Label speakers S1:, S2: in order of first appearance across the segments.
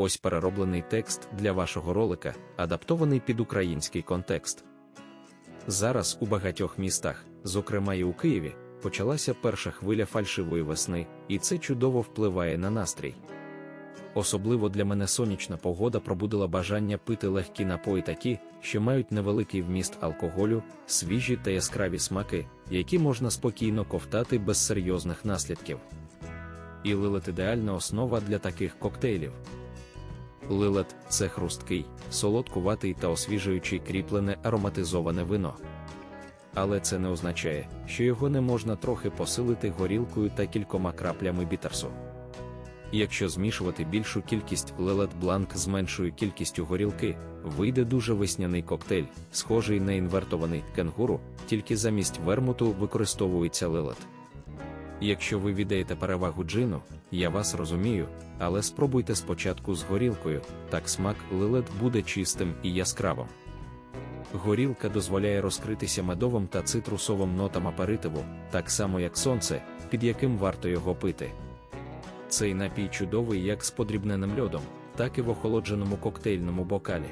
S1: Ось перероблений текст для вашого ролика, адаптований під український контекст. Зараз у багатьох містах, зокрема і у Києві, почалася перша хвиля фальшивої весни, і це чудово впливає на настрій. Особливо для мене сонячна погода пробудила бажання пити легкі напої такі, що мають невеликий вміст алкоголю, свіжі та яскраві смаки, які можна спокійно ковтати без серйозних наслідків. І лилет ідеальна основа для таких коктейлів. Лилет це хрусткий, солодкуватий та освіжуючий кріплене ароматизоване вино. Але це не означає, що його не можна трохи посилити горілкою та кількома краплями бітерсу. Якщо змішувати більшу кількість лелет бланк з меншою кількістю горілки, вийде дуже весняний коктейль, схожий на інвертований кенгуру, тільки замість вермуту використовується лелет. Якщо ви віддаєте перевагу джину, я вас розумію, але спробуйте спочатку з горілкою, так смак лилет буде чистим і яскравим. Горілка дозволяє розкритися медовим та цитрусовим нотам аперитиву, так само як сонце, під яким варто його пити. Цей напій чудовий як з подрібненим льодом, так і в охолодженому коктейльному бокалі.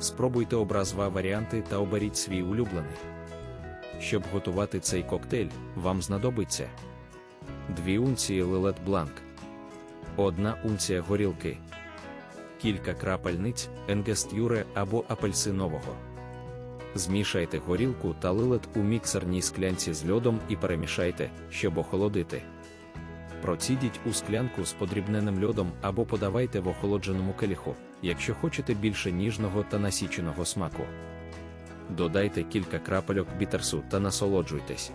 S1: Спробуйте образва варіанти та оберіть свій улюблений. Щоб готувати цей коктейль, вам знадобиться 2 унції лилет бланк, 1 унція горілки, кілька крапельниць енгестюре або апельсинового. Змішайте горілку та лилет у міксерній склянці з льодом і перемішайте, щоб охолодити. Процідіть у склянку з подрібненим льодом або подавайте в охолодженому келіху, якщо хочете більше ніжного та насіченого смаку. Додайте кілька крапельок бітерсу та насолоджуйтесь.